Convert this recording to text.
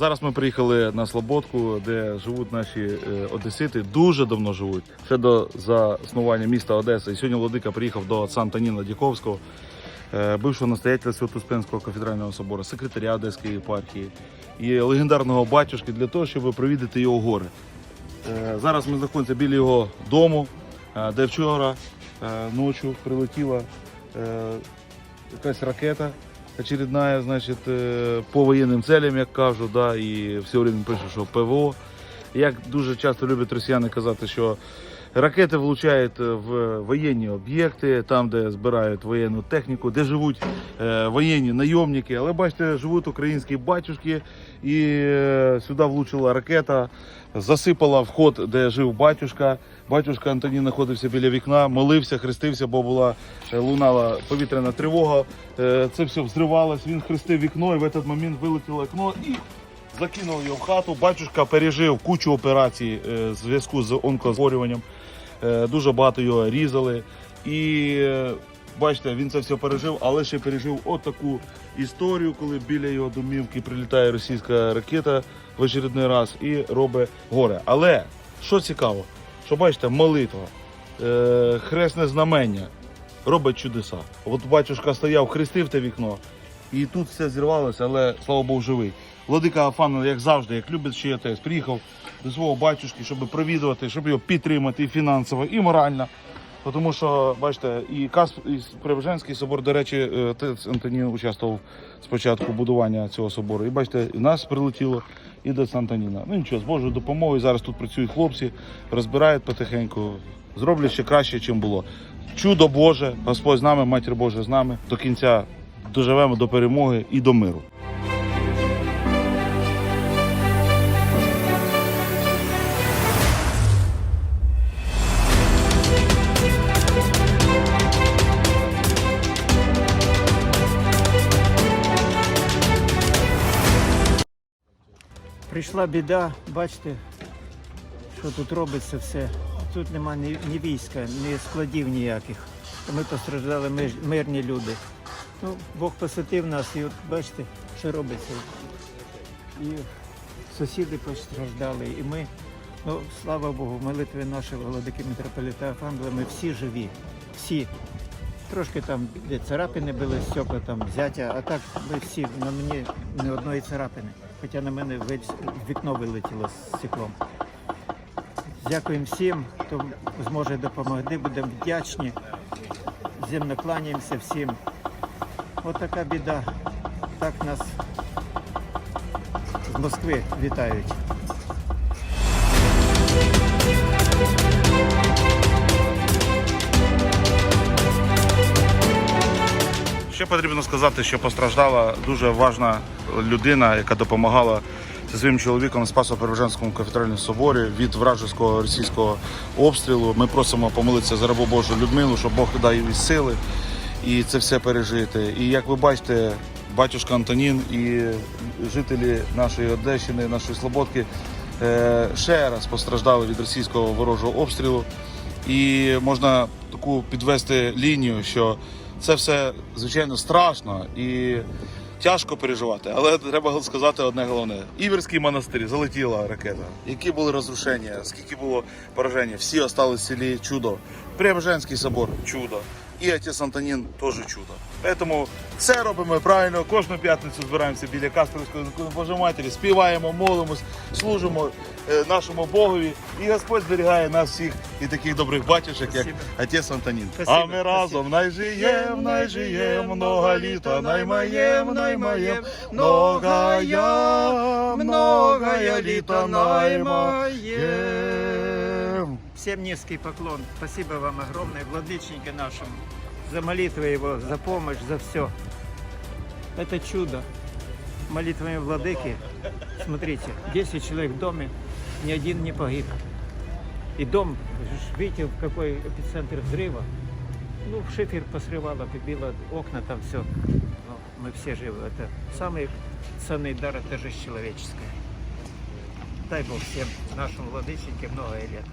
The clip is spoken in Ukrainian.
Зараз ми приїхали на Слободку, де живуть наші е, одесити. Дуже давно живуть. Ще до заснування міста Одеса. І сьогодні Владика приїхав до Антоніна Діковського, е, бившого настоятеля Свято-Успенського кафедрального собору, секретаря Одеської єпархії і легендарного батюшки для того, щоб провідати його гори. Е, Зараз ми знаходимося біля його дому, де вчора ночі прилетіла якась ракета очередная, значить, е, по воєнним целям, як кажуть, да, і все время пишуть, що ПВО. Як дуже часто люблять росіяни казати, що ракети влучають в воєнні об'єкти, там, де збирають воєнну техніку, де живуть е, воєнні найомники. Але бачите, живуть українські батюшки, і е, сюди влучила ракета, засипала вход, де жив батюшка. Батюшка Антонін знаходився біля вікна, молився, хрестився, бо була е, лунала повітряна тривога. Е, Це все взривалось. Він хрестив вікно, і в цей момент вилетіло вікно і закинув його в хату. Батюшка пережив кучу операцій е, в зв'язку з онкозахворюванням. Е, Дуже багато його різали. І е, бачите, він це все пережив, але ще пережив отаку історію, коли біля його домівки прилітає російська ракета в очередний раз і робить горе. Але що цікаво, що бачите, молитва, е, хресне знамення робить чудеса. От батюшка стояв, хрестив те вікно, і тут все зірвалося, але слава Богу, живий. Владика Афан, як завжди, як любить ще АТС, приїхав до свого батюшки, щоб провідувати, щоб його підтримати і фінансово, і морально. Тому що, бачите, і Касп, і Преображенський собор, до речі, е, отець Антонін участвував спочатку будування цього собору. І бачите, і нас прилетіло, і до Антоніна. Ну нічого, з Божою допомогою зараз тут працюють хлопці, розбирають потихеньку, зроблять ще краще, ніж було. Чудо Боже, Господь з нами, Матір Божа з нами. До кінця доживемо до перемоги і до миру. Прийшла біда, бачите, що тут робиться все. Тут нема ні, ні війська, ні складів ніяких. Ми постраждали миж- мирні люди. Ну, Бог посвятив нас і от бачите, що робиться. І сусіди постраждали, і ми, ну, слава Богу, молитви нашого владики митрополита Афангела, ми всі живі, всі. Трошки там де царапини були, стекла там взяття, а так ми всі, на мені ні одної царапини. Хоча на мене вікно вилетіло з стеклом. Дякуємо всім, хто зможе допомогти, будемо вдячні. Земно кланяємося всім. От така біда. Так нас з Москви вітають. Потрібно сказати, що постраждала дуже важна людина, яка допомагала зі своїм чоловіком в Спасо-Преображенському кафедральному соборі від вражеського російського обстрілу. Ми просимо помолитися за рабу Божу Людмилу, щоб Бог дав їй сили і це все пережити. І як ви бачите, батюшка Антонін і жителі нашої Одещини, нашої Слободки е, ще раз постраждали від російського ворожого обстрілу. І можна таку підвести лінію, що це все звичайно страшно і тяжко переживати. Але треба сказати одне головне: Іверський монастир залетіла ракета. Які були розрушення, скільки було пораження, всі остались селі чудо. Преображенський собор чудо. І отець Антонін теж чудо. Тому все робимо правильно. Кожну п'ятницю збираємося біля Касперської Божої Матері, співаємо, молимось, служимо е, нашому Богові. І Господь зберігає нас всіх і таких добрих батюшок, як отець Антонін. Спасибо, а ми разом найжиєм, найжиєм, много літа, наймаєм, наймаєм, многая, многая літа наймаєм. Всем низкий поклон. Спасибо вам огромное, владычнике нашему, за молитвы его, за помощь, за все. Это чудо. Молитвами владыки, смотрите, 10 человек в доме, ни один не погиб. И дом, видите, в какой эпицентр взрыва. Ну, шифер посрывало, побило окна, там все. Но мы все живы. Это самый ценный дар, это жизнь человеческая. Дай Бог всем нашим владычнике много лет.